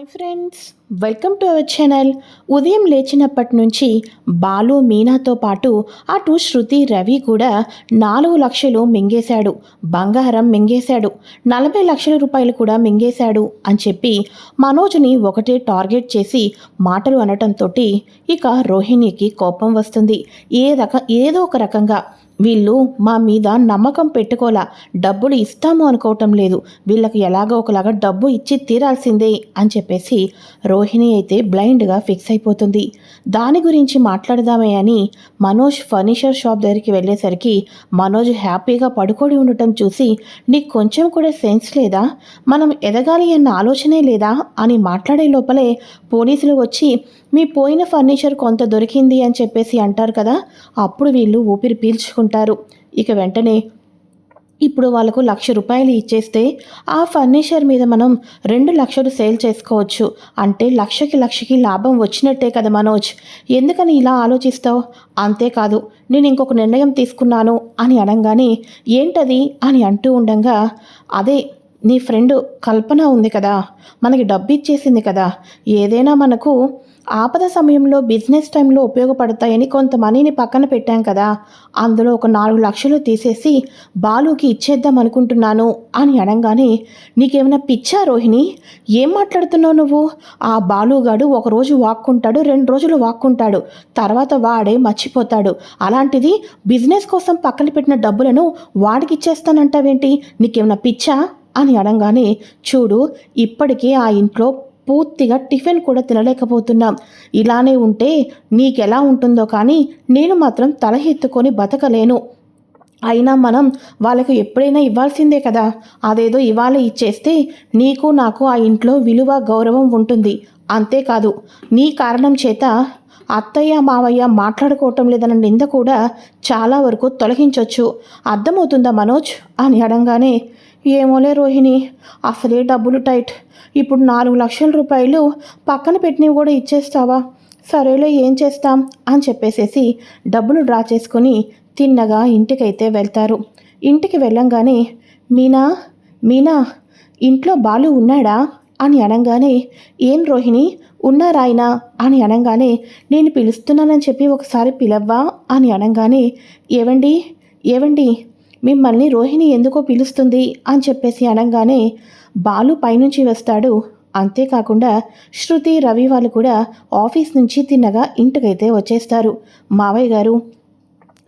Hi friends welcome to our channel. ఉదయం లేచినప్పటి నుంచి బాలు మీనాతో పాటు అటు శృతి రవి కూడా నాలుగు లక్షలు మింగేశాడు. బంగారం మింగేశాడు. నలభై లక్షల రూపాయలు కూడా మింగేశాడు అని చెప్పి మనోజ్ని ఒకటే టార్గెట్ చేసి మాటలు అనటంతో ఇక రోహిణికి కోపం వస్తుంది. ఏ రక ఏదో ఒక రకంగా వీళ్ళు మా మీద నమ్మకం పెట్టుకోలా. డబ్బులు ఇస్తాము అనుకోవటం లేదు. వీళ్ళకి ఎలాగో ఒకలాగా డబ్బు ఇచ్చి తీరాల్సిందే అని చెప్పేసి రోహిణి అయితే బ్లైండ్గా ఫిక్స్ అయిపోతుంది. దాని గురించి మాట్లాడదామే అని మనోజ్ ఫర్నిచర్ షాప్ దగ్గరికి వెళ్ళేసరికి మనోజ్ హ్యాపీగా పడుకొని ఉండటం చూసి నీకు కొంచెం కూడా సెన్స్ లేదా? మనం ఎదగాలి అన్న ఆలోచనే లేదా? అని మాట్లాడే లోపలే పోలీసులు వచ్చి మీ పోయిన ఫర్నిచర్ కొంత దొరికింది అని చెప్పేసి అంటారు కదా అప్పుడు వీళ్ళు ఊపిరి పీల్చుకుంటారు. ఇక వెంటనే ఇప్పుడు వాళ్ళకు లక్ష రూపాయలు ఇచ్చేస్తే ఆ ఫర్నిచర్ మీద మనం రెండు లక్షలు సేల్ చేసుకోవచ్చు. అంటే లక్షకి లక్షకి లాభం వచ్చినట్టే కదా మనోజ్. ఎందుకని ఇలా ఆలోచిస్తావు? అంతేకాదు నేను ఇంకొక నిర్ణయం తీసుకున్నాను అని అనగానే ఏంటది? అని అంటూ ఉండగా అదే నీ ఫ్రెండ్ కల్పన ఉంది కదా మనకి డబ్బు ఇచ్చేసింది కదా ఏదైనా మనకు ఆపద సమయంలో బిజినెస్ టైంలో ఉపయోగపడతాయని కొంత మనీని పక్కన పెట్టాం కదా. అందులో ఒక నాలుగు లక్షలు తీసేసి బాలుకి ఇచ్చేద్దాం అనుకుంటున్నాను అని అనగానే నీకేమైనా పిచ్చా రోహిణి? ఏం మాట్లాడుతున్నావు నువ్వు? ఆ బాలుగాడు ఒకరోజు వాక్కుంటాడు రెండు రోజులు వాక్కుంటాడు. తర్వాత వాడే మర్చిపోతాడు. అలాంటిది బిజినెస్ కోసం పక్కన పెట్టిన డబ్బులను వాడికి ఇచ్చేస్తానంటావేంటి నీకేమైనా పిచ్చా? అని అనగానే చూడు ఇప్పటికే ఆ ఇంట్లో పూర్తిగా టిఫిన్ కూడా తినలేకపోతున్నాం. ఇలానే ఉంటే నీకెలా ఉంటుందో కానీ నేను మాత్రం తల ఎత్తుకొని బతకలేను. అయినా మనం వాళ్ళకు ఎప్పుడైనా ఇవ్వాల్సిందే కదా. అదేదో ఇవాళ ఇచ్చేస్తే నీకు నాకు ఆ ఇంట్లో విలువ గౌరవం ఉంటుంది. అంతేకాదు నీ కారణం చేత అత్తయ్య మావయ్య మాట్లాడుకోవటం లేదన్న నింద కూడా చాలా వరకు తొలగించవచ్చు అర్థమవుతుందా మనోజ్? అని అడంగానే ఏమోలే రోహిణి అసలే డబ్బులు టైట్. ఇప్పుడు నాలుగు లక్షల రూపాయలు పక్కన పెట్టినవి కూడా ఇచ్చేస్తావా? సరేలే ఏం చేస్తాం? అని చెప్పేసేసి డబ్బులు డ్రా చేసుకొని తిన్నగా ఇంటికైతే వెళ్తారు. ఇంటికి వెళ్ళంగానే మీనా మీనా ఇంట్లో బాలు ఉన్నాడా? అని అనగానే ఏం రోహిణి ఉన్నారాయనా? అని అనగానే నేను పిలుస్తున్నానని చెప్పి ఒకసారి పిలవ్వా? అని అనగానే ఏవండి? ఏవండి? మిమ్మల్ని రోహిణి ఎందుకో పిలుస్తుంది? అని చెప్పేసి అనగానే బాలు పైనుంచి వస్తాడు. అంతేకాకుండా శృతి రవి వాళ్ళు కూడా ఆఫీస్ నుంచి తిన్నగా ఇంటికైతే వచ్చేస్తారు. మావయ్య గారు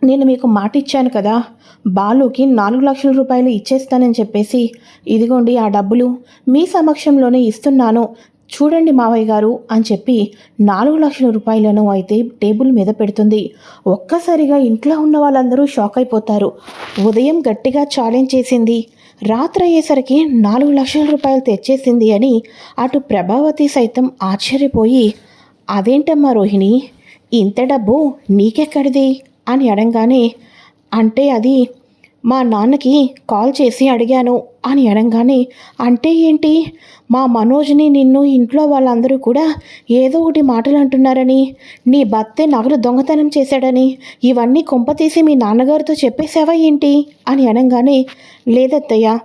నేను మీకు మాట ఇచ్చాను కదా. బాలుకి నాలుగు లక్షల రూపాయలు ఇచ్చేస్తానని చెప్పేసి ఇదిగోండి ఆ డబ్బులు మీ సమక్షంలోనే ఇస్తున్నాను. చూడండి మావయ్య గారు అని చెప్పి నాలుగు లక్షల రూపాయలను అయితే టేబుల్ మీద పెడుతుంది. ఒక్కసారిగా ఇంట్లో ఉన్న వాళ్ళందరూ షాక్ అయిపోతారు. ఉదయం గట్టిగా ఛాలెంజ్ చేసింది. రాత్రి అయ్యేసరికి నాలుగు లక్షల రూపాయలు తెచ్చేసింది అని అటు ప్రభావతి సైతం ఆశ్చర్యపోయి అదేంటమ్మా రోహిణి ఇంత డబ్బు నీకెక్కడిది? అని అడగానే అంటే అది మా నాన్నకి కాల్ చేసి అడిగాను. అని అనగానే అంటే ఏంటి? మా మనోజ్ని నిన్ను ఇంట్లో వాళ్ళందరూ కూడా ఏదో ఒకటి మాటలు అంటున్నారని నీ భర్తే నగలు దొంగతనం చేశాడని ఇవన్నీ కొంపతీసి మీ నాన్నగారితో చెప్పేశావా ఏంటి? అని అనగానే లేదత్తయ్య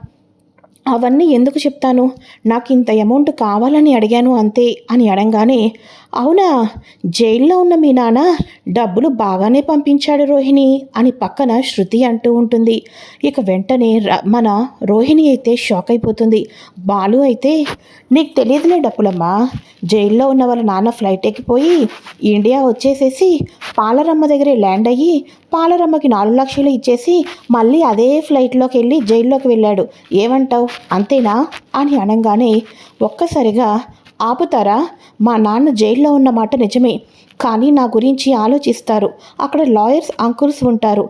అవన్నీ ఎందుకు చెప్తాను? నాకు ఇంత అమౌంట్ కావాలని అడిగాను అంతే అని అడగానే అవునా? జైల్లో ఉన్న మీ నాన్న డబ్బులు బాగానే పంపించాడు రోహిణి అని పక్కన శృతి అంటూ ఉంటుంది. ఇక వెంటనే మన రోహిణి అయితే షాక్ అయిపోతుంది. బాలు అయితే నీకు తెలియదులే డబ్బులమ్మా జైల్లో ఉన్న వాళ్ళ నాన్న ఫ్లైట్ ఎక్కిపోయి ఇండియా వచ్చేసేసి పాలరమ్మ దగ్గరే ల్యాండ్ అయ్యి పాలరమ్మకి నాలుగు లక్షలు ఇచ్చేసి మళ్ళీ అదే ఫ్లైట్లోకి వెళ్ళి జైల్లోకి వెళ్ళాడు. ఏమంటావు? అంతేనా? అని అనగానే ఒక్కసారిగా ఆపుతారా? మా నాన్న జైల్లో ఉన్న మాట నిజమే కానీ నా గురించి ఆలోచిస్తారు. అక్కడ లాయర్స్ అంకుల్స్ ఉంటారు.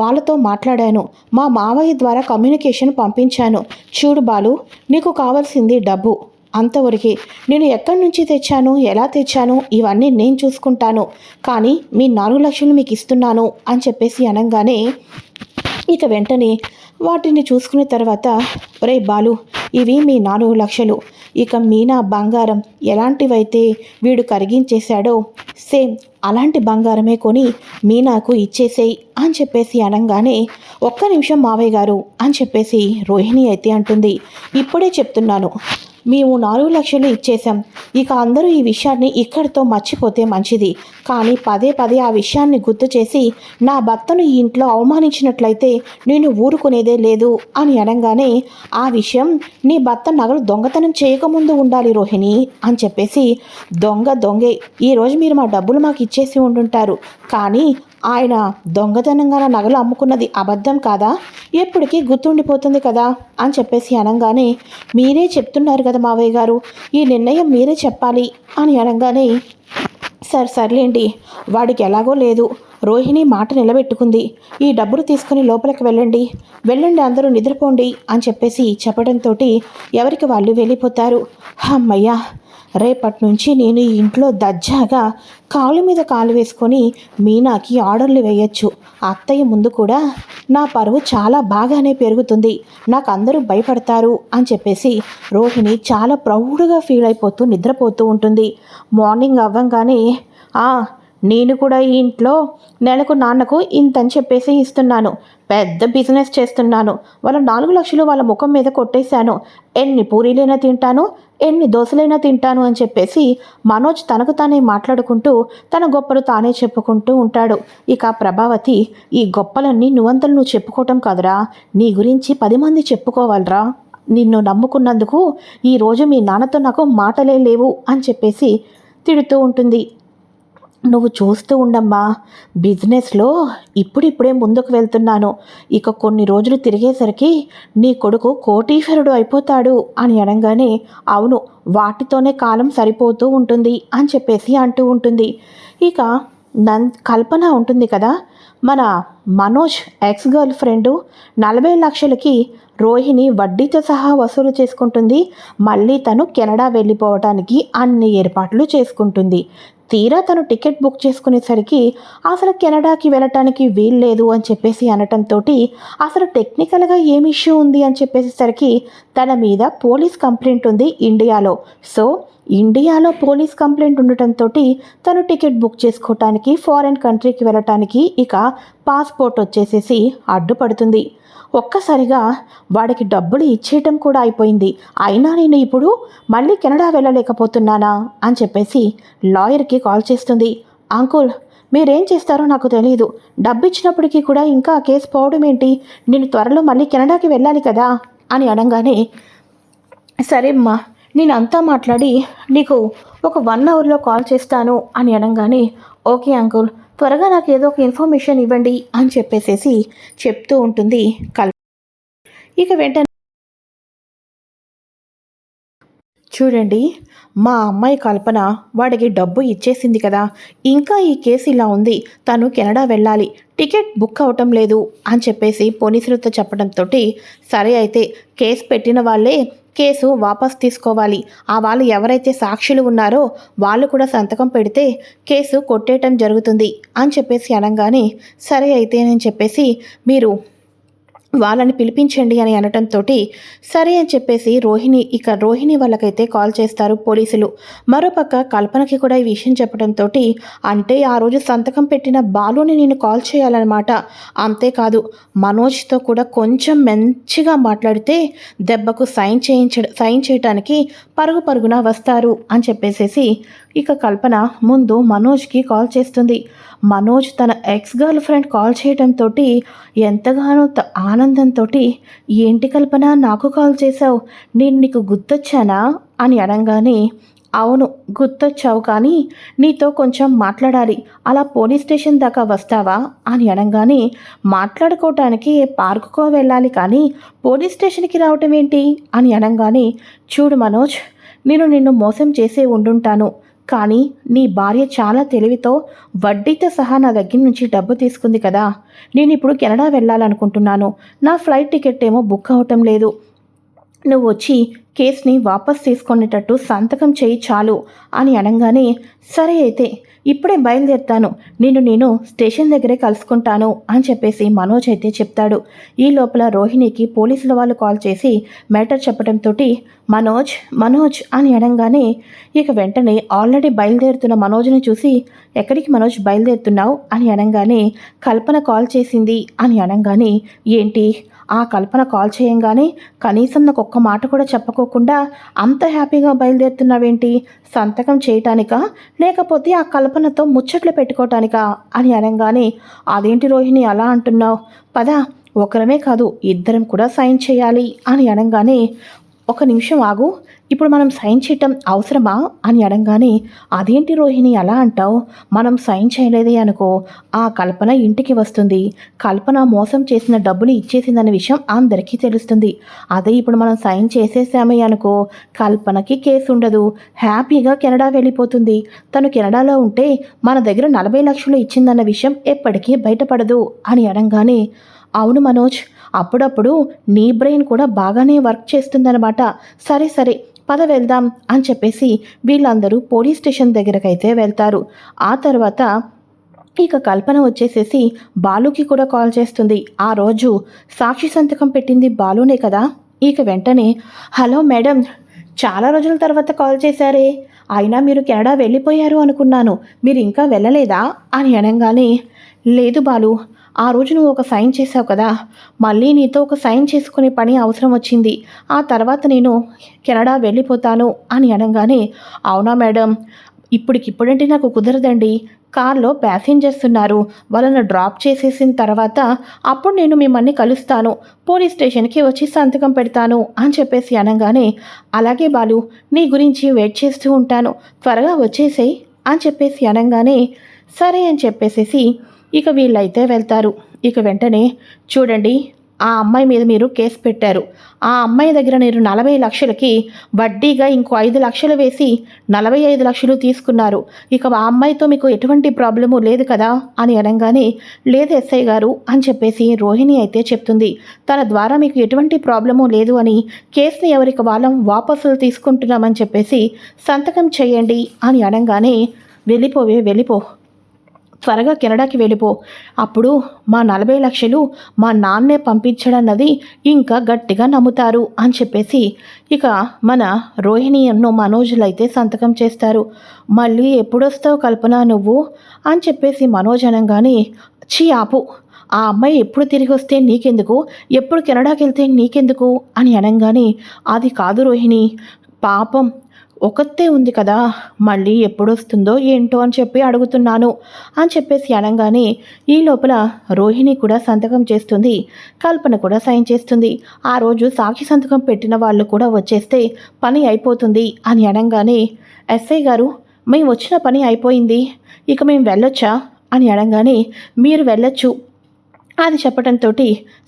వాళ్ళతో మాట్లాడాను. మా మావయ్య ద్వారా కమ్యూనికేషన్ పంపించాను. చూడు బాలు నీకు కావాల్సింది డబ్బు. అంతవరకే. నేను ఎక్కడి నుంచి తెచ్చాను ఎలా తెచ్చాను ఇవన్నీ నేను చూసుకుంటాను. కానీ మీ నాలుగు లక్షలు మీకు ఇస్తున్నాను అని చెప్పేసి అనగానే ఇక వెంటనే వాటిని చూసుకున్న తర్వాత ఒరే బాలు ఇవి మీ నాలుగు లక్షలు. ఇక మీనా బంగారం ఎలాంటివైతే వీడు కరిగించేశాడో సేమ్ అలాంటి బంగారమే కొని మీనాకు ఇచ్చేసేయి అని చెప్పేసి అనగానే ఒక్క నిమిషం మావయ్య గారు అని చెప్పేసి రోహిణి అయితే అంటుంది. ఇప్పుడే చెప్తున్నాను. మేము నాలుగు లక్షలు ఇచ్చేశాం. ఇక అందరూ ఈ విషయాన్ని ఇక్కడితో మర్చిపోతే మంచిది. కానీ పదే పదే ఆ విషయాన్ని గుర్తు చేసి నా భర్తను ఈ ఇంట్లో అవమానించినట్లయితే నేను ఊరుకునేదే లేదు అని అనగానే ఆ విషయం నీ భర్త నగలు దొంగతనం చేయకముందు ఉండాలి రోహిణి అని చెప్పేసి దొంగ దొంగే ఈరోజు మీరు మా డబ్బులు మాకు ఇచ్చేసి ఉండుంటారు. కానీ ఆయన దొంగతనంగా నా నగలు అమ్ముకున్నది అబద్ధం కాదా? ఎప్పటికీ గుర్తుండిపోతుంది కదా? అని చెప్పేసి అనగానే మీరే చెప్తున్నారు కదా మావయ్య గారు ఈ నిర్ణయం మీరే చెప్పాలి అని అనగానే సరే సర్లేండి వాడికి ఎలాగో లేదు. రోహిణి మాట నిలబెట్టుకుంది. ఈ డబ్బులు తీసుకుని లోపలికి వెళ్ళండి. వెళ్ళండి అందరూ నిద్రపోండి అని చెప్పేసి చెప్పడంతో ఎవరికి వాళ్ళు వెళ్ళిపోతారు. అమ్మయ్యా రేపటి నుంచి నేను ఈ ఇంట్లో దర్జాగా కాలు మీద కాలు వేసుకొని మీనాకి ఆర్డర్లు వేయచ్చు. అత్తయ్య ముందు కూడా నా పరువు చాలా బాగానే పెరుగుతుంది. నాకు అందరూ భయపడతారు అని చెప్పేసి రోహిణి చాలా ప్రౌడ్గా ఫీల్ అయిపోతూ నిద్రపోతూ ఉంటుంది. మార్నింగ్ అవ్వంగానే "ఆ, నేను కూడా ఈ ఇంట్లో నెలకు నాన్నకు ఇంత అని చెప్పేసి ఇస్తున్నాను. పెద్ద బిజినెస్ చేస్తున్నాను. వాళ్ళ నాలుగు లక్షలు వాళ్ళ ముఖం మీద కొట్టేశాను. ఎన్ని పూరీలైనా తింటాను ఎన్ని దోశలైనా తింటాను అని చెప్పేసి మనోజ్ తనకు తానే మాట్లాడుకుంటూ తన గొప్పలు తానే చెప్పుకుంటూ ఉంటాడు. ఇక ప్రభావతి ఈ గొప్పలన్నీ నువ్వంతలు నువ్వు చెప్పుకోవటం కాదురా. నీ గురించి పది మంది చెప్పుకోవాలరా. నిన్ను నమ్ముకున్నందుకు ఈరోజు మీ నాన్నతో నాకు మాటలే లేవు అని చెప్పేసి తిడుతూ ఉంటుంది. నువ్వు చూస్తూ ఉండమ్మా బిజినెస్లో ఇప్పుడిప్పుడే ముందుకు వెళ్తున్నాను. ఇక కొన్ని రోజులు తిరిగేసరికి నీ కొడుకు కోటీశ్వరుడు అయిపోతాడు అని అనగానే అవును వాటితోనే కాలం సరిపోతూ ఉంటుంది అని చెప్పేసి అంటూ ఉంటుంది. ఇక నన్ కల్పన ఉంటుంది కదా మన మనోజ్ ఎక్స్ గర్ల్ ఫ్రెండు నలభై లక్షలకి రోహిణి వడ్డీతో సహా వసూలు చేసుకుంటుంది. మళ్ళీ తను కెనడా వెళ్ళిపోవటానికి అన్ని ఏర్పాట్లు చేసుకుంటుంది. తీరా తను టికెట్ బుక్ చేసుకునేసరికి అసలు కెనడాకి వెళ్ళటానికి వీల్లేదు అని చెప్పేసి అనటంతో అసలు టెక్నికల్గా ఏం ఇష్యూ ఉంది అని చెప్పేసరికి తన మీద పోలీస్ కంప్లైంట్ ఉంది ఇండియాలో. సో ఇండియాలో పోలీస్ కంప్లైంట్ ఉండటంతో తను టికెట్ బుక్ చేసుకోవటానికి ఫారెన్ కంట్రీకి వెళ్ళటానికి ఇక పాస్పోర్ట్ వచ్చేసేసి అడ్డుపడుతుంది. ఒక్కసారిగా వాడికి డబ్బులు ఇచ్చేయటం కూడా అయిపోయింది. అయినా నేను ఇప్పుడు మళ్ళీ కెనడా వెళ్ళలేకపోతున్నానా అని చెప్పేసి లాయర్కి కాల్ చేస్తుంది. అంకుల్ మీరేం చేస్తారో నాకు తెలియదు డబ్బు ఇచ్చినప్పటికీ కూడా ఇంకా కేసు పోవడం ఏంటి? నేను త్వరలో మళ్ళీ కెనడాకి వెళ్ళాలి కదా అని అనగానే సరే అమ్మా నేను అంతా మాట్లాడి నీకు ఒక వన్ అవర్లో కాల్ చేస్తాను అని అనగానే ఓకే అంకుల్ త్వరగా నాకు ఏదో ఒక ఇన్ఫర్మేషన్ ఇవ్వండి అని చెప్పేసేసి చెప్తూ ఉంటుంది కల్ ఇక వెంటనే చూడండి మా అమ్మాయి కల్పన వాడికి డబ్బు ఇచ్చేసింది కదా. ఇంకా ఈ కేసు ఇలా ఉంది. తను కెనడా వెళ్ళాలి. టికెట్ బుక్ అవటం లేదు అని చెప్పేసి పోలీసులతో చెప్పడంతో సరే అయితే కేసు పెట్టిన వాళ్ళే కేసు వాపస్ తీసుకోవాలి. ఆ వాళ్ళు ఎవరైతే సాక్షులు ఉన్నారో వాళ్ళు కూడా సంతకం పెడితే కేసు కొట్టేయటం జరుగుతుంది అని చెప్పేసి అనగానే సరే అయితే అని చెప్పేసి మీరు వాళ్ళని పిలిపించండి అని అనటంతో సరే అని చెప్పేసి రోహిణి ఇక రోహిణి వాళ్ళకైతే కాల్ చేస్తారు పోలీసులు. మరోపక్క కల్పనకి కూడా ఈ విషయం చెప్పడంతో అంటే ఆ రోజు సంతకం పెట్టిన బాలుని నేను కాల్ చేయాలన్నమాట. అంతేకాదు మనోజ్తో కూడా కొంచెం మంచిగా మాట్లాడితే దెబ్బకు సైన్ చేయించ సైన్ చేయటానికి పరుగు పరుగున వస్తారు అని చెప్పేసేసి ఇక కల్పన ముందు మనోజ్కి కాల్ చేస్తుంది. మనోజ్ తన ఎక్స్ గర్ల్ ఫ్రెండ్ కాల్ చేయడంతో ఎంతగానో త- ఆనందంతో ఏంటి కల్పన నాకు కాల్ చేశావు? నేను నీకు గుర్తొచ్చానా? అని అనగానే అవును గుర్తొచ్చావు కానీ నీతో కొంచెం మాట్లాడాలి. అలా పోలీస్ స్టేషన్ దాకా వస్తావా? అని అనగానే మాట్లాడుకోవటానికి పార్కుకో వెళ్ళాలి కానీ పోలీస్ స్టేషన్కి రావటం ఏంటి? అని అనగానే చూడు మనోజ్ నేను నిన్ను మోసం చేసే ఉండుంటాను. కానీ నీ భార్య చాలా తెలివితో వడ్డీతో సహా నా దగ్గర నుంచి డబ్బు తీసుకుంది కదా. నేను ఇప్పుడు కెనడా వెళ్ళాలనుకుంటున్నాను. నా ఫ్లైట్ టికెట్ ఏమో బుక్ అవటం లేదు. నువ్వు వచ్చి కేసుని వాపస్ తీసుకునేటట్టు సంతకం చేయి చాలు అని అనగానే సరే అయితే ఇప్పుడే బయలుదేరుతాను. నేను నేను స్టేషన్ దగ్గరే కలుసుకుంటాను అని చెప్పేసి మనోజ్ అయితే చెప్తాడు. ఈ లోపల రోహిణికి పోలీసుల వాళ్ళు కాల్ చేసి మ్యాటర్ చెప్పడంతో మనోజ్ మనోజ్ అని అనగానే ఇక వెంటనే ఆల్రెడీ బయలుదేరుతున్న మనోజ్ని చూసి ఎక్కడికి మనోజ్ బయలుదేరుతున్నావు? అని అనగానే కల్పన కాల్ చేసింది అని అనగానే ఏంటి? ఆ కల్పన కాల్ చేయంగానే కనీసం నాకు ఒక్క మాట కూడా చెప్పుకోకుండా అంత హ్యాపీగా బయలుదేరుతున్నావేంటి? సంతకం చేయటానికా? లేకపోతే ఆ కల్పనతో ముచ్చట్లు పెట్టుకోవటానికా అని అనగానే అదేంటి రోహిణి అలా అంటున్నావు? పద ఒకరమే కాదు ఇద్దరం కూడా సైన్ చేయాలి అని అనగానే ఒక నిమిషం ఆగు ఇప్పుడు మనం సైన్ చేయటం అవసరమా అని అనగానే అదేంటి రోహిణి అలా అంటావు? మనం సైన్ చేయలేదే అనుకో ఆ కల్పన ఇంటికి వస్తుంది. కల్పన మోసం చేసిన డబ్బులు ఇచ్చేసిందన్న విషయం అందరికీ తెలుస్తుంది. అదే ఇప్పుడు మనం సైన్ చేసేసామే అనుకో కల్పనకి కేసు ఉండదు. హ్యాపీగా కెనడా వెళ్ళిపోతుంది. తను కెనడాలో ఉంటే మన దగ్గర నలభై లక్షలు ఇచ్చిందన్న విషయం ఎప్పటికీ బయటపడదు అని అనగానే అవును మనోజ్ అప్పుడప్పుడు నీ బ్రెయిన్ కూడా బాగానే వర్క్ చేస్తుందన్నమాట. సరే సరే పద వెళ్దాం అని చెప్పేసి వీళ్ళందరూ పోలీస్ స్టేషన్ దగ్గరకైతే వెళ్తారు. ఆ తర్వాత ఇక కల్పన వచ్చేసేసి బాలుకి కూడా కాల్ చేస్తుంది. ఆ రోజు సాక్షి సంతకం పెట్టింది బాలునే కదా. ఇక వెంటనే హలో మేడం చాలా రోజుల తర్వాత కాల్ చేశారే. అయినా మీరు కెనడా వెళ్ళిపోయారు అనుకున్నాను. మీరు ఇంకా వెళ్ళలేదా? అని అనగానే లేదు బాలు ఆ రోజు నువ్వు ఒక సైన్ చేసావు కదా. మళ్ళీ నీతో ఒక సైన్ చేసుకునే పని అవసరం వచ్చింది. ఆ తర్వాత నేను కెనడా వెళ్ళిపోతాను అని అనగానే అవునా మేడం ఇప్పటికిప్పుడంటే నాకు కుదరదండి. కార్లో ప్యాసింజర్స్ ఉన్నారు. వాళ్ళను డ్రాప్ చేసేసిన తర్వాత అప్పుడు నేను మిమ్మల్ని కలుస్తాను. పోలీస్ స్టేషన్కి వచ్చి సంతకం పెడతాను అని చెప్పేసి అనగానే అలాగే బాలు నీ గురించి వెయిట్ చేస్తూ ఉంటాను. త్వరగా వచ్చేసేయ్ అని చెప్పేసి అనగానే సరే అని చెప్పేసేసి ఇక వీళ్ళైతే వెళ్తారు. ఇక వెంటనే చూడండి ఆ అమ్మాయి మీద మీరు కేసు పెట్టారు. ఆ అమ్మాయి దగ్గర మీరు నలభై లక్షలకి వడ్డీగా ఇంకో ఐదు లక్షలు వేసి నలభై ఐదు లక్షలు తీసుకున్నారు. ఇక ఆ అమ్మాయితో మీకు ఎటువంటి ప్రాబ్లము లేదు కదా అని అనగానే లేదు ఎస్ఐ గారు అని చెప్పేసి రోహిణి అయితే చెప్తుంది. తన ద్వారా మీకు ఎటువంటి ప్రాబ్లము లేదు అని కేసుని ఎవరికి వాళ్ళం వాపసులు తీసుకుంటున్నామని చెప్పేసి సంతకం చేయండి అని అనగానే వెళ్ళిపోవే వెళ్ళిపో. త్వరగా కెనడాకి వెళ్ళిపో. అప్పుడు మా నలభై లక్షలు మా నాన్నే పంపించడన్నది ఇంకా గట్టిగా నమ్ముతారు అని చెప్పేసి ఇక మన రోహిణి ఎన్నో మనోజులు అయితే సంతకం చేస్తారు. మళ్ళీ ఎప్పుడొస్తావు కల్పన నువ్వు? అని చెప్పేసి మనోజ్ అనగానే చీ ఆపు ఆ అమ్మాయి ఎప్పుడు తిరిగి వస్తే నీకెందుకు? ఎప్పుడు కెనడాకి వెళ్తే నీకెందుకు? అని అనగానే అది కాదు రోహిణి పాపం ఒకతే ఉంది కదా మళ్ళీ ఎప్పుడొస్తుందో ఏంటో అని చెప్పి అడుగుతున్నాను అని చెప్పేసి అనగానే ఈ లోపల రోహిణి కూడా సంతకం చేస్తుంది కల్పన కూడా సైన్ చేస్తుంది. ఆ రోజు సాక్షి సంతకం పెట్టిన వాళ్ళు కూడా వచ్చేస్తే పని అయిపోతుంది అని అనగానే ఎస్ఐ గారు మేము వచ్చిన పని అయిపోయింది ఇక మేము వెళ్ళొచ్చా? అని అనగానే మీరు వెళ్ళొచ్చు. అది చెప్పడంతో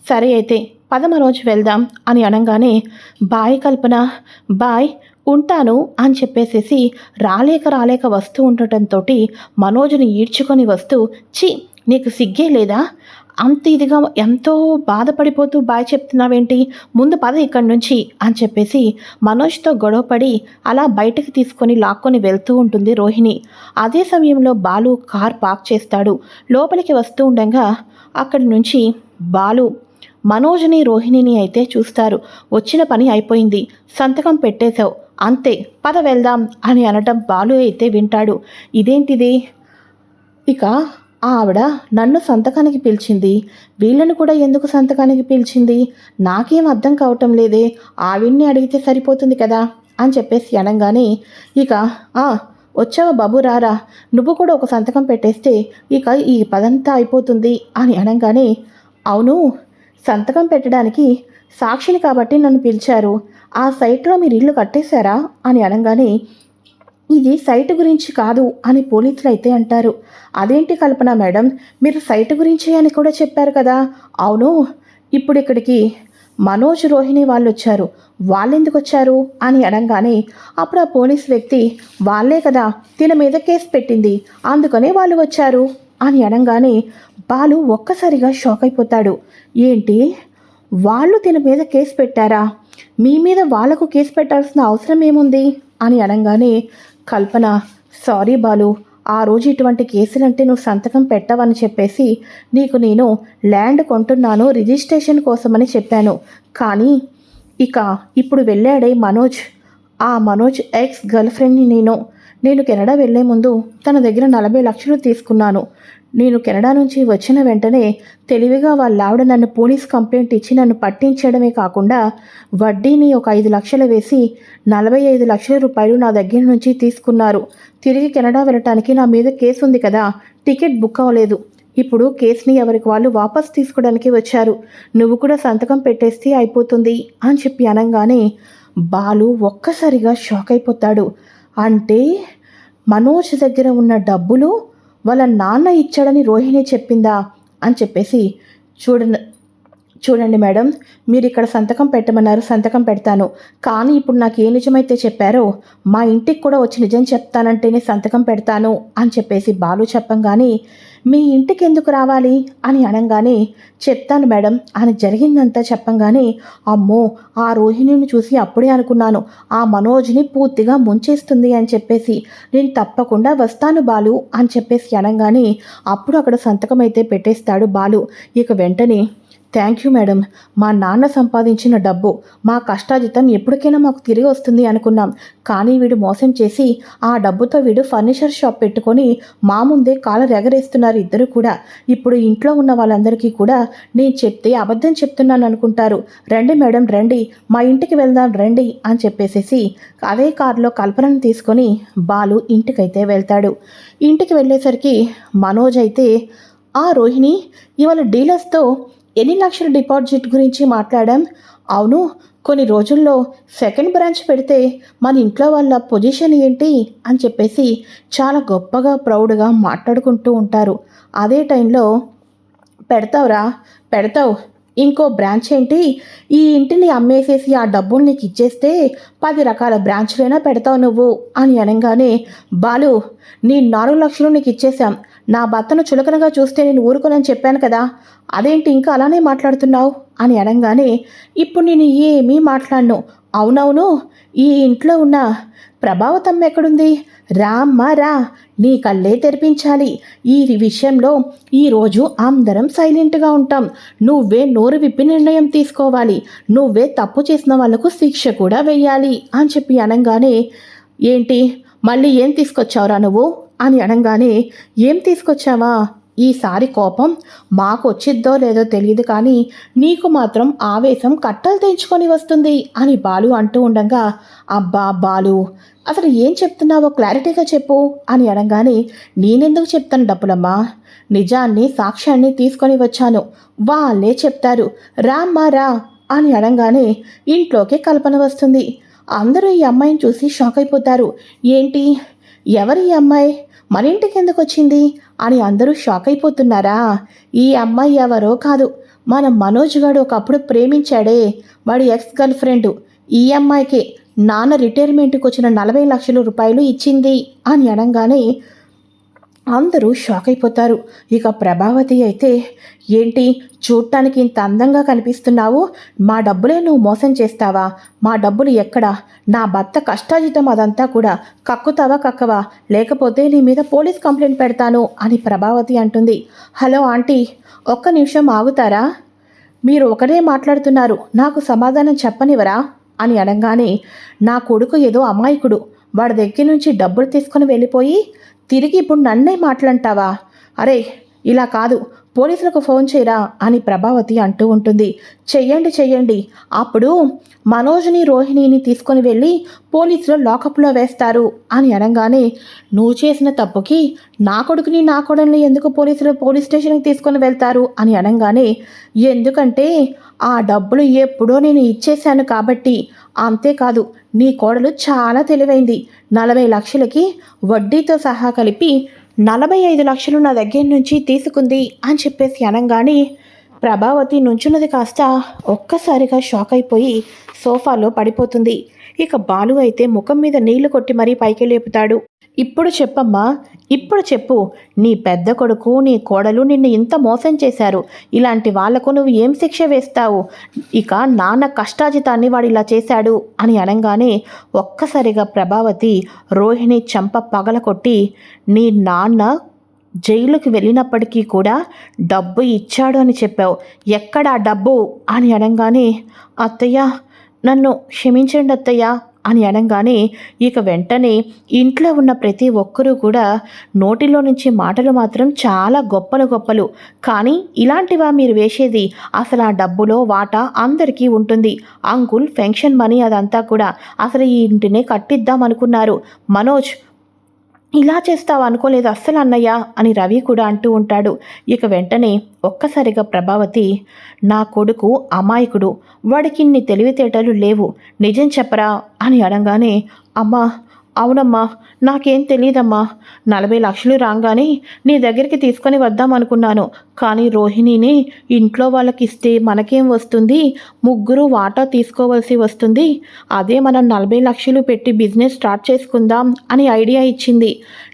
సరే అయితే పదమ రోజు వెళ్దాం అని అనగానే బాయ్ కల్పన బాయ్ ఉంటాను అని చెప్పేసేసి రాలేక రాలేక వస్తూ ఉండటంతో మనోజ్ని ఈడ్చుకొని వస్తూ చి నీకు సిగ్గే లేదా? అంత ఇదిగా ఎంతో బాధపడిపోతూ బాయ్ చెప్తున్నావేంటి? ముందు పద ఇక్కడి నుంచి అని చెప్పేసి మనోజ్తో గొడవపడి అలా బయటకు తీసుకొని లాక్కొని వెళ్తూ ఉంటుంది రోహిణి. అదే సమయంలో బాలు కార్ పార్క్ చేస్తాడు. లోపలికి వస్తూ ఉండగా అక్కడి నుంచి బాలు మనోజ్ని రోహిణిని అయితే చూస్తారు. వచ్చిన పని అయిపోయింది. సంతకం పెట్టేశావు. అంతే పద వెళ్దాం అని అనటం బాలు అయితే వింటాడు. ఇదేంటిది? ఇక ఆవిడ నన్ను సంతకానికి పిలిచింది. వీళ్ళను కూడా ఎందుకు సంతకానికి పిలిచింది? నాకేం అర్థం కావటం లేదే. ఆవిడ్ని అడిగితే సరిపోతుంది కదా? అని చెప్పేసి అనగానే ఇక "ఆ, వచ్చావా బాబు రారా. నువ్వు కూడా ఒక సంతకం పెట్టేస్తే ఇక ఈ పదంతా అయిపోతుంది అని అనగానే అవును సంతకం పెట్టడానికి సాక్షిని కాబట్టి నన్ను పిలిచారు. ఆ సైట్లో మీరు ఇల్లు కట్టేశారా? అని అనగానే ఇది సైట్ గురించి కాదు అని పోలీసులు అయితే అంటారు. అదేంటి కల్పన మేడం? మీరు సైట్ గురించి అని కూడా చెప్పారు కదా. అవును ఇప్పుడు ఇక్కడికి మనోజ్ రోహిణి వాళ్ళు వచ్చారు వాళ్ళెందుకు వచ్చారు అని అనగానే అప్పుడు ఆ పోలీస్ వ్యక్తి వాళ్ళే కదా తిన మీద కేసు పెట్టింది. అందుకనే వాళ్ళు వచ్చారు. అని అనగానే బాలు ఒక్కసారిగా షాక్ అయిపోతాడు. ఏంటి? వాళ్ళు తిన మీద కేసు పెట్టారా? మీ మీద వాళ్ళకు కేసు పెట్టాల్సిన అవసరం ఏముంది? అని అనగానే కల్పన సారీ బాలు ఆ రోజు ఇటువంటి కేసులంటే నువ్వు సంతకం పెట్టవని చెప్పేసి నీకు నేను ల్యాండ్ కొంటున్నాను రిజిస్ట్రేషన్ కోసమని చెప్పాను. కానీ ఇక ఇప్పుడు వెళ్ళాడే మనోజ్ ఆ మనోజ్ ఎక్స్ గర్ల్ ఫ్రెండ్ని నేను నేను కెనడా వెళ్ళే ముందు తన దగ్గర నలభై లక్షలు తీసుకున్నాను. నేను కెనడా నుంచి వచ్చిన వెంటనే తెలివిగా వాళ్ళ ఆవిడ నన్ను పోలీస్ కంప్లైంట్ ఇచ్చి నన్ను పట్టించడమే కాకుండా వడ్డీని ఒక ఐదు లక్షలు వేసి నలభై ఐదు లక్షల రూపాయలు నా దగ్గర నుంచి తీసుకున్నారు. తిరిగి కెనడా వెళ్ళటానికి నా మీద కేసు ఉంది కదా టికెట్ బుక్ అవ్వలేదు. ఇప్పుడు కేసుని ఎవరికి వాళ్ళు వాపస్ తీసుకోవడానికి వచ్చారు. నువ్వు కూడా సంతకం పెట్టేస్తే అయిపోతుంది అని చెప్పి అనగానే బాలు ఒక్కసారిగా షాక్ అయిపోతాడు. అంటే మనోజ్ దగ్గర ఉన్న డబ్బులు వాళ్ళ నాన్న ఇచ్చాడని రోహిణి చెప్పిందా అని చెప్పేసి చూడండి చూడండి మేడం మీరు ఇక్కడ సంతకం పెట్టమన్నారు సంతకం పెడతాను. కానీ ఇప్పుడు నాకు ఏ నిజమైతే చెప్పారో మా ఇంటికి కూడా వచ్చి నిజం చెప్తానంటేనే సంతకం పెడతాను అని చెప్పేసి బాలు చెప్పంగానే మీ ఇంటికి ఎందుకు రావాలి? అని అనగానే చెప్తాను మేడం అని జరిగిందంతా చెప్పంగానే అమ్మో ఆ రోహిణిని చూసి అప్పుడే అనుకున్నాను. ఆ మనోజ్ని పూర్తిగా ముంచేస్తుంది అని చెప్పేసి నేను తప్పకుండా వస్తాను బాలు అని చెప్పేసి అనగానే అప్పుడు అక్కడ సంతకం అయితే పెట్టేస్తాడు బాలు. ఇక వెంటనే థ్యాంక్ యూ మేడం. మా నాన్న సంపాదించిన డబ్బు మా కష్టాజితం ఎప్పటికైనా మాకు తిరిగి వస్తుంది అనుకున్నాం. కానీ వీడు మోసం చేసి ఆ డబ్బుతో వీడు ఫర్నిచర్ షాప్ పెట్టుకొని మా ముందే కాలర్ ఎగరేస్తున్నారు ఇద్దరు కూడా. ఇప్పుడు ఇంట్లో ఉన్న వాళ్ళందరికీ కూడా నేను చెప్తే అబద్ధం చెప్తున్నాను అనుకుంటారు. రండి మేడం రండి. మా ఇంటికి వెళ్దాం రండి అని చెప్పేసేసి అదే కారులో కల్పనను తీసుకొని బాలు ఇంటికైతే వెళ్తాడు. ఇంటికి వెళ్ళేసరికి మనోజ్ అయితే ఆ రోహిణి ఇవాళ డీలర్స్తో ఎన్ని లక్షల డిపాజిట్ గురించి మాట్లాడాం? అవును కొన్ని రోజుల్లో సెకండ్ బ్రాంచ్ పెడితే మన ఇంట్లో వాళ్ళ పొజిషన్ ఏంటి అని చెప్పేసి చాలా గొప్పగా ప్రౌడ్గా మాట్లాడుకుంటూ ఉంటారు. అదే టైంలో పెడతావురా పెడతావు ఇంకో బ్రాంచ్ ఏంటి? ఈ ఇంటిని అమ్మేసేసి ఆ డబ్బులు నీకు ఇచ్చేస్తే పది రకాల బ్రాంచ్లైనా పెడతావు నువ్వు అని అనగానే బాలు నీ నాలుగు లక్షలు నీకు ఇచ్చేసాం నా భర్తను చులకనగా చూస్తే నేను ఊరుకోనని చెప్పాను కదా. అదేంటి ఇంకా అలానే మాట్లాడుతున్నావు? అని అనగానే ఇప్పుడు నేను ఏమీ మాట్లాడను. అవునవును ఈ ఇంట్లో ఉన్న ప్రభావతమ్మ ఎక్కడుంది? రామ్మా రా. నీ కళ్ళే తెరిపించాలి. ఈ విషయంలో ఈరోజు అందరం సైలెంట్గా ఉంటాం. నువ్వే నోరు విప్పి నిర్ణయం తీసుకోవాలి. నువ్వే తప్పు చేసిన వాళ్ళకు శిక్ష కూడా వెయ్యాలి అని చెప్పి అనగానే ఏంటి? మళ్ళీ ఏం తీసుకొచ్చావురా నువ్వు? అని అనగానే ఏం తీసుకొచ్చావా? ఈసారి కోపం? మాకు వచ్చిద్దో లేదో తెలియదు కానీ నీకు మాత్రం ఆవేశం కట్టలు తెంచుకొని వస్తుంది అని బాలు అంటూ ఉండగా అబ్బా బాలు అసలు ఏం చెప్తున్నావో క్లారిటీగా చెప్పు అని అనగానే నేనెందుకు చెప్తాను డబ్బులమ్మా నిజాన్ని సాక్ష్యాన్ని తీసుకొని వచ్చాను. వాళ్ళే చెప్తారు. రామ్మా రా అని అనగానే ఇంట్లోకి కల్పన వస్తుంది. అందరూ ఈ అమ్మాయిని చూసి షాక్ అయిపోతారు. ఏంటి? ఎవరి ఈ అమ్మాయి? మన ఇంటికి ఎందుకు వచ్చింది అని అందరూ షాక్ అయిపోతున్నారా? ఈ అమ్మాయి ఎవరో కాదు. మన మనోజ్ గాడు ఒకప్పుడు ప్రేమించాడే. వాడి ఎక్స్ గర్ల్ ఫ్రెండ్. ఈ అమ్మాయికి నాన్న రిటైర్మెంట్కి వచ్చిన నలభై లక్షల రూపాయలు ఇచ్చింది అని అనగానే అందరూ షాక్ అయిపోతారు. ఇక ప్రభావతి అయితే ఏంటి? చూడటానికి ఇంత అందంగా కనిపిస్తున్నావు? మా డబ్బులే నువ్వు మోసం చేస్తావా? మా డబ్బులు ఎక్కడ? నా భర్త కష్టాజితం అదంతా కూడా కక్కుతావా కక్కవా? లేకపోతే నీ మీద పోలీస్ కంప్లైంట్ పెడతాను అని ప్రభావతి అంటుంది. హలో ఆంటీ ఒక్క నిమిషం ఆగుతారా? మీరు ఒకరే మాట్లాడుతున్నారు. నాకు సమాధానం చెప్పనివరా అని అనగానే నా కొడుకు ఏదో అమాయకుడు. వాడి దగ్గర నుంచి డబ్బులు తీసుకొని వెళ్ళిపోయి తిరిగి ఇప్పుడు నన్నే మాట్లాంటావా అరే ఇలా కాదు. పోలీసులకు ఫోన్ చేయరా అని ప్రభావతి అంటూ ఉంటుంది. చెయ్యండి చెయ్యండి. అప్పుడు మనోజ్ని రోహిణిని తీసుకొని వెళ్ళి పోలీసులు లాకప్లో వేస్తారు అని అనగానే నువ్వు చేసిన తప్పుకి నా కొడుకుని నా కొడల్ని ఎందుకు పోలీసులు పోలీస్ స్టేషన్కి తీసుకొని వెళ్తారు? అని అనగానే ఎందుకంటే ఆ డబ్బులు ఎప్పుడో నేను ఇచ్చేశాను కాబట్టి అంతేకాదు నీ కోడలు చాలా తెలివైంది. నలభై లక్షలకి వడ్డీతో సహా కలిపి నలభై ఐదు లక్షలు నా దగ్గర నుంచి తీసుకుంది అని చెప్పేసి అనగానే ప్రభావతి నుంచున్నది కాస్త ఒక్కసారిగా షాక్ అయిపోయి సోఫాలో పడిపోతుంది. ఇక బాలు అయితే ముఖం మీద నీళ్ళు కొట్టి మరీ పైకి లేపుతాడు ఇప్పుడు చెప్పమ్మా ఇప్పుడు చెప్పు. నీ పెద్ద కొడుకు నీ కోడలు నిన్ను ఇంత మోసం చేశారు. ఇలాంటి వాళ్ళకు నువ్వు ఏం శిక్ష వేస్తావు? ఇక నాన్న కష్టాజితాన్ని వాడు ఇలా చేశాడు అని అనగానే ఒక్కసారిగా ప్రభావతి రోహిణి చంప పగలకొట్టి నీ నాన్న జైలుకి వెళ్ళినప్పటికీ కూడా డబ్బు ఇచ్చాడు అని చెప్పావు. ఎక్కడ డబ్బు? అని అనగానే అత్తయ్య నన్ను క్షమించండి అత్తయ్య అని అనగానే ఇక వెంటనే ఇంట్లో ఉన్న ప్రతి ఒక్కరూ కూడా నోటిలో నుంచి మాటలు మాత్రం చాలా గొప్పలు గొప్పలు. కానీ ఇలాంటివా మీరు వేసేది? అసలు ఆ డబ్బులో వాటా అందరికీ ఉంటుంది. అంకుల్ పెన్షన్ మనీ అదంతా కూడా అసలు ఈ ఇంటినే కట్టిద్దాం అనుకున్నారు. మనోజ్ ఇలా చేస్తావు అనుకోలేదు అస్సలు అన్నయ్య అని రవి కూడా అంటూ ఉంటాడు. ఇక వెంటనే ఒక్కసారిగా ప్రభావతి నా కొడుకు అమాయకుడు వాడికి ఇన్ని తెలివితేటలు లేవు నిజం చెప్పరా అని అడగానే అమ్మా అవునమ్మా నాకేం తెలియదమ్మా నలభై లక్షలు రాగానే నీ దగ్గరికి తీసుకొని వద్దాం అనుకున్నాను కానీ రోహిణిని ఇంట్లో వాళ్ళకి ఇస్తే మనకేం వస్తుంది? ముగ్గురు వాటా తీసుకోవాల్సి వస్తుంది. అదే మనం నలభై లక్షలు పెట్టి బిజినెస్ స్టార్ట్ చేసుకుందాం అని ఐడియా ఇచ్చింది.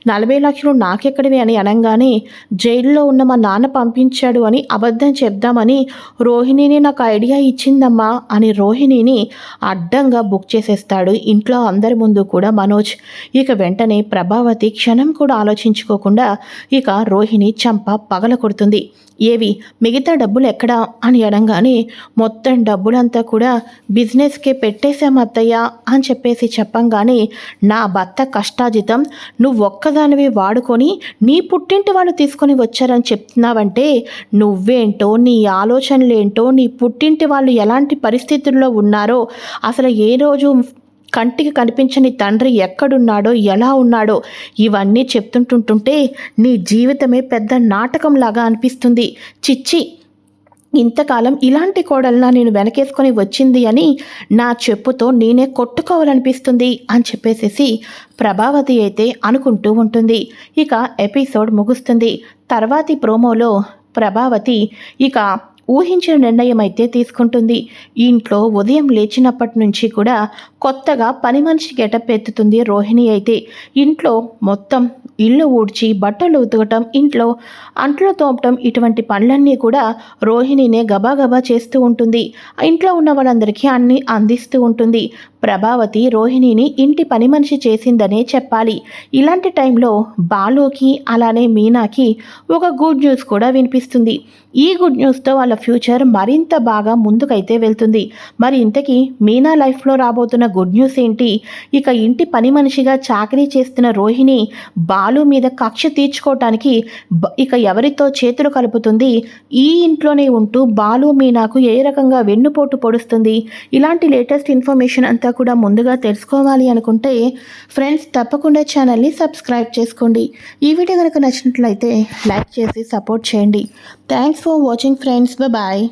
నలభై లక్షలు నాకెక్కడివి అని అనగానే జైల్లో ఉన్న మా నాన్న పంపించాడు అని అబద్ధం చెప్దామని రోహిణిని నాకు ఐడియా ఇచ్చిందమ్మా అని రోహిణిని అడ్డంగా బుక్ చేసేస్తాడు ఇంట్లో అందరి ముందు కూడా మనోజ్. ఇక వెంటనే ప్రభావతి క్షణం కూడా ఆలోచించుకోకుండా ఇక రోహిణి చంప పగల కొడుతుంది ఏవి మిగతా డబ్బులు ఎక్కడా? అని అడగానే మొత్తం డబ్బులంతా కూడా బిజినెస్కే పెట్టేశాం అత్తయ్య అని చెప్పేసి చెప్పంగానే నా భర్త కష్టాజితం నువ్వు ఒక్కదానివి వాడుకొని నీ పుట్టింటి వాళ్ళు తీసుకొని వచ్చారని చెప్తున్నావంటే నువ్వేంటో నీ ఆలోచనలేంటో నీ పుట్టింటి వాళ్ళు ఎలాంటి పరిస్థితుల్లో ఉన్నారో అసలు ఏ రోజు కంటికి కనిపించని తండ్రి ఎక్కడున్నాడో ఎలా ఉన్నాడో ఇవన్నీ చెప్తుంటుంటుంటే నీ జీవితమే పెద్ద నాటకంలాగా అనిపిస్తుంది. చిచ్చి ఇంతకాలం ఇలాంటి కోడల్లా నేను వెనకేసుకొని వచ్చింది అని నా చెప్పుతో నేనే కొట్టుకోవాలనిపిస్తుంది అని చెప్పేసేసి ప్రభావతి అయితే అనుకుంటూ ఉంటుంది. ఇక ఎపిసోడ్ ముగుస్తుంది. తర్వాతి ప్రోమోలో ప్రభావతి ఇక ఊహించిన నిర్ణయం అయితే తీసుకుంటుంది. ఇంట్లో ఉదయం లేచినప్పటి నుంచి కూడా కొత్తగా పని మనిషి గెటప్ ఎత్తుతుంది రోహిణి అయితే. ఇంట్లో మొత్తం ఇల్లు ఊడ్చి బట్టలు ఉతకటం ఇంట్లో అంట్లు తోమటం ఇటువంటి పనులన్నీ కూడా రోహిణినే గబాగబా చేస్తూ ఉంటుంది. ఇంట్లో ఉన్న వాళ్ళందరికీ అన్ని అందిస్తూ ఉంటుంది. ప్రభావతి రోహిణిని ఇంటి పని మనిషి చేసిందనే చెప్పాలి. ఇలాంటి టైంలో బాలుకి అలానే మీనాకి ఒక గుడ్ న్యూస్ కూడా వినిపిస్తుంది. ఈ గుడ్ న్యూస్తో వాళ్ళ ఫ్యూచర్ మరింత బాగా ముందుకైతే వెళ్తుంది. మరి ఇంతకీ మీనా లైఫ్లో రాబోతున్న గుడ్ న్యూస్ ఏంటి? ఇక ఇంటి పని మనిషిగా చాకరీ చేస్తున్న రోహిణి బాలు మీద కక్ష తీర్చుకోవటానికి ఇక ఎవరితో చేతులు కలుపుతుంది? ఈ ఇంట్లోనే ఉంటూ బాలు మీనాకు ఏ రకంగా వెన్నుపోటు పొడుస్తుంది? ఇలాంటి లేటెస్ట్ ఇన్ఫర్మేషన్ అంతా కూడా ముందుగా తెలుసుకోవాలి అనుకుంటే ఫ్రెండ్స్ తప్పకుండా ఛానల్ని సబ్స్క్రైబ్ చేసుకోండి. ఈ వీడియో కనుక నచ్చినట్లయితే లైక్ చేసి సపోర్ట్ చేయండి. Thanks for watching friends bye